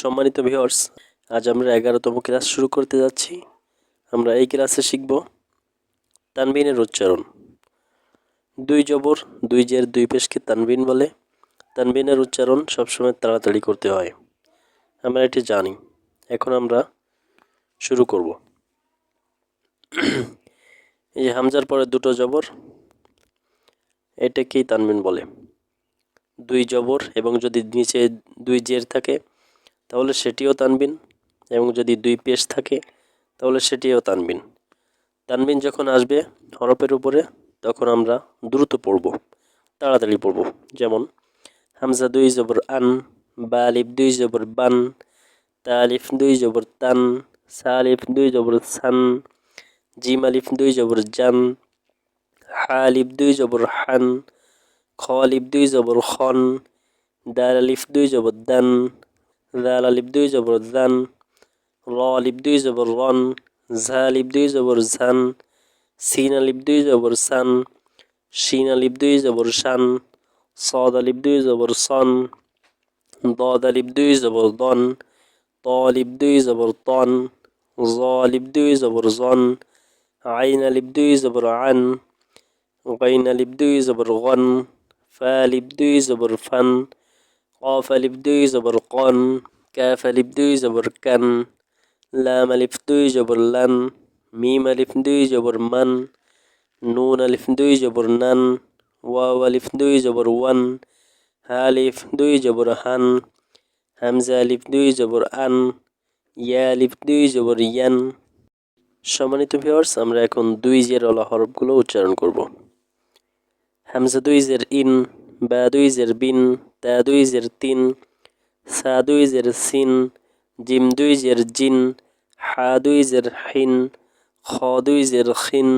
সম্মানিত ভিউয়ার্স আজ আমরা এগারোতম ক্লাস শুরু করতে যাচ্ছি। আমরা এই ক্লাসে শিখব তানবিনের উচ্চারণ। দুই জবর, দুই জের, দুই পেশকে তানবিন বলে। তানবিনের উচ্চারণ সবসময় তাড়াতাড়ি করতে হয়। আমরা এটি জানি। এখন আমরা শুরু করব। এই হামজার পরে দুটো জবর, এটাকেই তানবিন বলে। দুই জবর এবং যদি নিচে দুই জের থাকে তাহলে সেটিও তানবিন। এবং যদি দুই পেশ থাকে, তাহলে সেটিও তানবিন। তানবিন যখন আসবে হরফের উপরে, তখন আমরা দ্রুত পড়ব, তাড়াতাড়ি পড়ব। যেমন, হামজা দুই জবর আন, বা বালিফ দুই জবর বান তালিফ দুই জবর তান সালিফ দুই জবর সান, জিম আলিফ দুই জবর জান হালিফ দুই জবর হান খলিফ দুই জবর খন দাল আলিফ দুই জবর দান ذا لا اللي ذن را اللي بده يجبر رن ذا اللي بده يجبر ذن سين اللي بده سن شين اللي بده شن صاد اللي بده صن ضاد اللي بده يجبر ضن طا اللي بده يجبر طن ظا اللي بده يجبر ظن عين اللي بده عن غين اللي بده غن فا اللي بده فن قاف اللي بده قن ক্যাফ আলিফ দুই জবর কান লাম আলিফ দুই জবর লান মিম আলিফ দুই জবর মান নুন আলিফ দুই জবর নান ওয়াও আলিফ দুই জবর ওয়ান হা আলিফ দুই জবর হান হামজা আলিফ দুই জবর আন ইয়া আলিফ দুই জবর ইয়ান সম্মানিত ভিউয়ার্স আমরা এখন দুই জের অলা হরফগুলো উচ্চারণ করব। হামজা দুই জের ইন, বা দুই জের বিন, তা দুই জের তিন সা দুই জের সিন জিম দুই জের জিন হা দুই জের হিন খ দুই জের খিন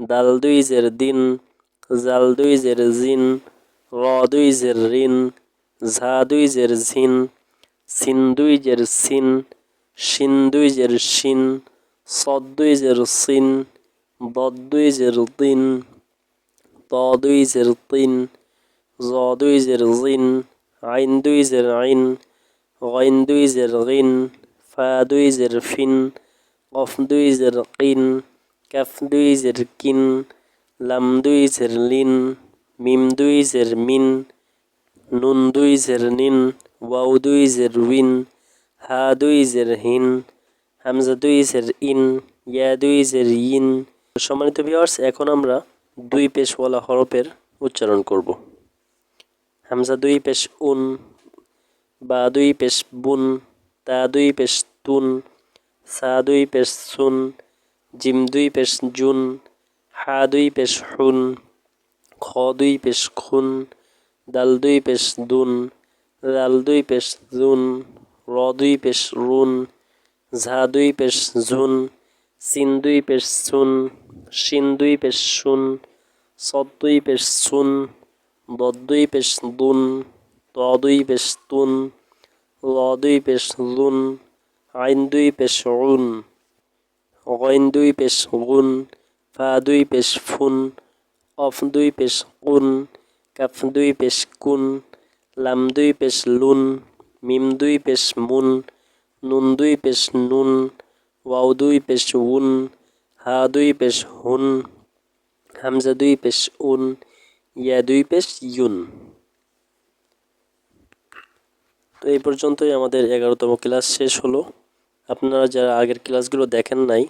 দাল দুই জের দিন জাল দুই জের জিন র দুই জের রিন ঝা দুই জের ঝিন সিন দুই জের সিন শিন দুই জের শিন সদ দুই জের সিন বদ দুই জের তিন ত দুই জের তিন জ দুই জের জিন আইন দুই জের আইন গইন দুই জের গিন ফা দুই জের ফিন কফ দুই জের কিন কাফ দুই জের কিন লাম দুই জের লিন মিম দুই জের মিন নুন দুই জের নিন ওয়াও দুই জের উইন হা দুই জের হিন হামজা দুই জের ইন ইয়া দুই জের ইন সম্মানিত ভিউয়ার্স এখন আমরা দুই পেশওয়ালা হরফের উচ্চারণ করব। হামজা দুই পেশ উন বা দুই পেশ বুন তা দুই পেশ তুন সা দুই পেশ সুন জিম দুই পেশ জুন হা দুই পেশ হুন খ দুই পেশ খুন দাল দুই পেশ দুন লাল দুই পেশ জুন র দুই পেশ রুন ঝা দুই পেশ ঝুন সিন দুই পেশ সুন শিন দুই পেশ শুন সদ দুই পেশ সুন দদ দুই পেশ দুন ত দুই পেশ তুন ল দুই পেশ লুন আইন দুই পেশ উন গইন দুই পেশ গুন ফা দুই পেশ ফুন অফ দুই পেশ কুন কাফ দুই পেশ কুন লাম দুই পেশ লুন মিম দুই পেশ মুন নুন দুই পেশ নুন ওয়াও দুই পেশ উন হা দুই পেশ হুন হামজা দুই পেশ উন ইয়া দুই পেশ ইউন। তো এই পর্যন্তই আমাদের এগারোতম ক্লাস শেষ হলো। আপনারা যারা আগের ক্লাসগুলো দেখেন নাই,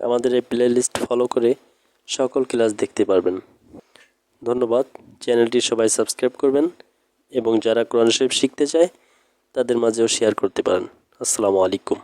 আমাদের এই প্লে লিস্ট ফলো করে সকল ক্লাস দেখতে পারবেন। ধন্যবাদ। চ্যানেলটি সবাই সাবস্ক্রাইব করবেন এবং যারা কোরআন শরীফ শিখতে চায়, তাদের মাঝেও শেয়ার করতে পারেন। আসসালামু আলাইকুম।